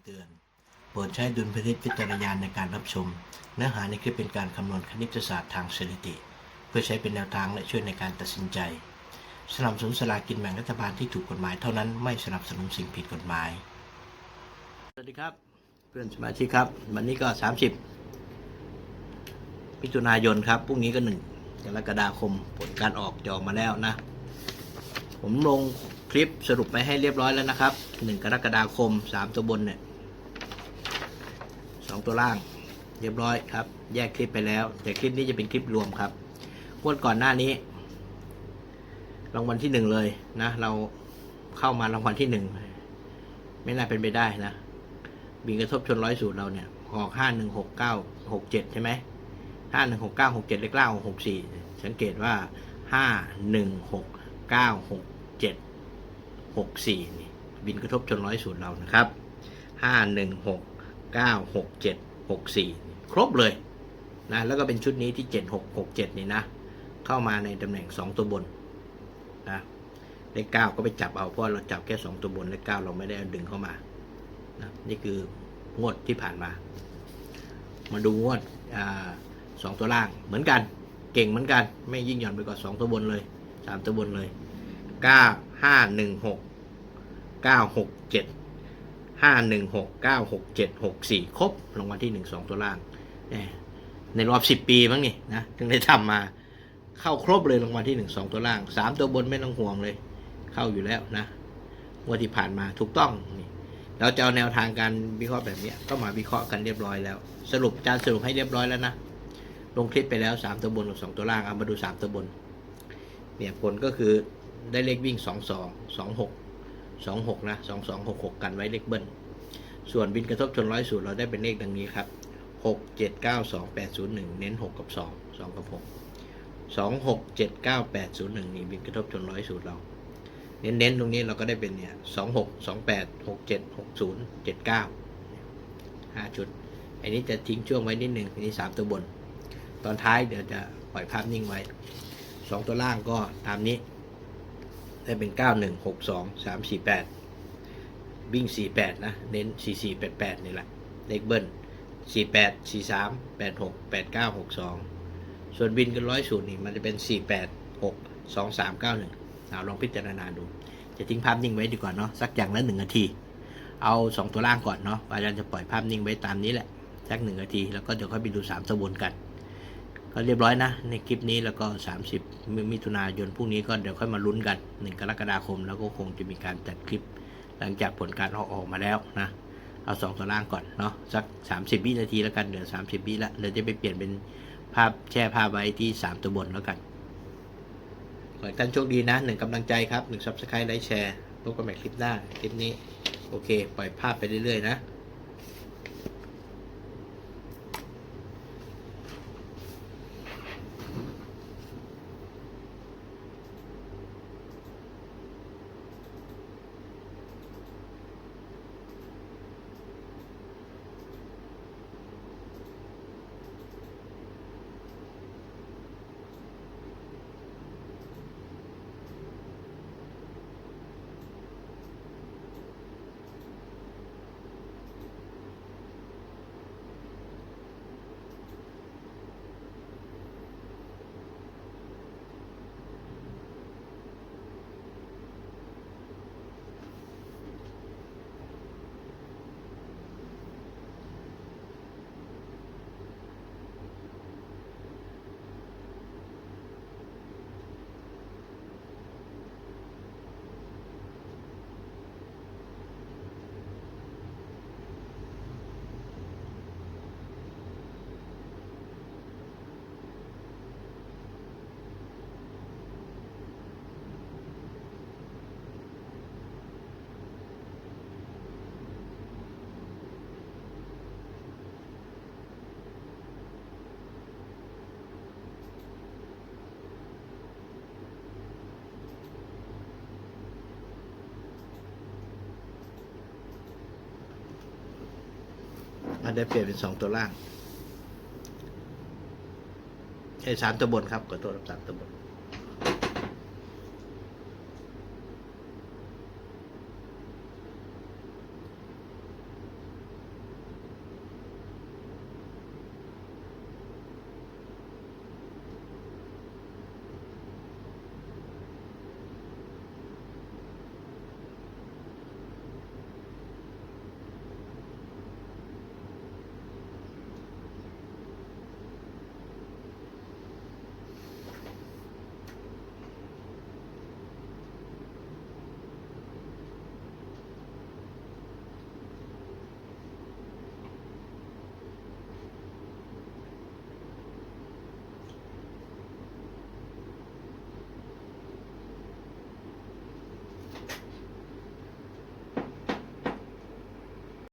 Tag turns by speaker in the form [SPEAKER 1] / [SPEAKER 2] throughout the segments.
[SPEAKER 1] ำเตือน โปรดใช้ดุลพินิจพิจารณาในการรับชม เนื้อหาในคลิปเป็นการคำนวณคณิตศาสตร์ทางสถิติ เพื่อใช้เป็นแนวทางและช่วยในการตัดสินใจ สนับสนุนสลากินแบ่งรัฐบาลที่ถูกกฎหมายเท่านั้นไม่สนับสนุนสิ่งผิดกฎหมาย สวัสดีครับ เพื่อนสมาชิกครับ วันนี้ก็ 30มิถุนายนครับพรุ่งนี้ก็หนึ่งกรกฎาคมผลการออกจอมาแล้วนะ ผมลงคลิปสรุปไปให้เรียบร้อยแล้วนะครับหนึ่งกรกฎาคมสามตัวบนเนี่ย สองตัวล่าง เรียบร้อยครับ แยกคลิปไปแล้วแต่คลิปนี้จะเป็นคลิปรวมครับงวดก่อนหน้านี้รางวัลที่หนึ่งเลยนะ เราเข้ามารางวัลที่หนึ่งไม่น่าเป็นไปได้นะบินกระทบชนร้อยสูตรเราเนี่ยออกห้าหนึ่งหกเก้าหกเจ็ดใช่ไหมห้าหนึ่งหกเก้าหกเจ็ดเลขเล่าหกสี่สังเกตว่าห้าหนึ่งหกเก้าหกเจ็ดหกสี่นี่บินกระทบชนร้อยสูตรเรานะครับห้าหนึ่งหก เก้าหกเจ็ดหกสี่ครบเลยนะแล้วก็เป็นชุดนี้ที่เจ็ดหกหกเจ็ดนี่นะ เข้ามาในตำแหน่งสองตัวบนนะเลขเก้าก็ไปจับเอาเพราะเราจับแค่สองตัวบนเลขเก้าเราไม่ได้ดึงเข้ามานะนี่คืองวดที่ผ่านมา มาดูงวดอสองตัวล่างเหมือนกันเก่งเหมือนกัน ไม่ยิ่งหย่อนไปกว่าสองตัวบนเลยสามตัวบนเลยเก้าห้าหนึ่งหกเก้าหกเจ็ด ห้าหนึ่งหกเก้าหกเจ็ดหกสี่ครบรางวัลที่หนึ่งสองตัวล่างแหม่ในรอบสิบปีมั้งนี่นะถึงได้ทำมาเข้าครบเลยรางวัลที่หนึ่งสองตัวล่างสามตัวบนไม่ต้องห่วงเลย เข้าอยู่แล้วนะงวดที่ผ่านมาถูกต้องนี่เราจะเอาแนวทางการวิเคราะห์แบบนี้ก็มาวิเคราะห์กันเรียบร้อยแล้ว สรุปอาจารย์สรุปให้เรียบร้อยแล้วนะลงคลิปไปแล้วสามตัวบนกับสองตัวล่างเอามาดูสามตัวบนเนี่ยผลก็คือได้เลขวิ่งสองสองสองหกสองหก นะสองสองหกหกกันไว้เลขเบิ้ล ส่วนบินกระทบชนร้อยสูตรเราได้เป็นเลขดังนี้ครับหกเจ็ดเก้าสองแปดศูนย์หนึ่งเน้นหกกับสองสองกับหกสองหกเจ็ดเก้าแปดศูนย์หนึ่งนี่บินกระทบชนร้อยสูตรเรา เน้นๆตรงนี้เราก็ได้เป็นเนี่ยสองหกสองแปดหกเจ็ดหกศูนย์เจ็ดเก้าห้าชุด อันนี้จะทิ้งช่วงไว้นิดหนึ่งอันนี้สามตัวบน ตอนท้ายเดี๋ยวจะปล่อยภาพนิ่งไว้สองตัวล่างก็ตามนี้ ได้เป็นเก้าหนึ่งหกสองสามสี่แปดวิ่งสี่แปดนะ เน้นสี่สี่แปดแปดนี่แหละ เลขเบิ้ลสี่แปดสี่สามแปดหกแปดเก้าหกสองส่วนบินกันร้อยสูตรนี่มันจะเป็นสี่แปดหกสองสามเอาลองพิจารณาดู จะทิ้งภาพนิ่งไว้ดีกว่าเนาะสักอย่างละหนึ่งนาที เอาสองตัวล่างก่อนเนาะอาจารย์จะปล่อยภาพนิ่งไว้ตามนี้แหละสักหนึ่งนาที แล้วก็เดี๋ยวค่อยไปดูสามตัวบนกัน ก็เรียบร้อยนะ ในคลิปนี้แล้วก็ 30มิมิถุนายนพรุ่งนี้ก็เดี๋ยวค่อยมาลุ้นกันหนึ่งกรกฎาคมแล้วก็คงจะมีการจัดคลิป หลังจากผลการออกออกมาแล้วนะ เอาสองตัวล่างก่อนเนาะสัก 30 วินาทีแล้วกันเดี๋ยว30 วิละเดี๋ยวจะไปเปลี่ยนเป็นภาพแช่ภาพไว้ที่สามตัวบนแล้วกันขอให้ท่านโชคดีนะหนึ่งกำลังใจครับหนึ่งซับสไครต์ไลค์แชร์พบกันใหม่คลิปหน้าคลิปนี้ โอเค ปล่อยภาพไปเรื่อยๆนะ นได้เปลี่ยนเป็นสองตัวล่างใช่สามตัวบนครับขอโทษครับสามตัวบน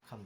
[SPEAKER 1] คำ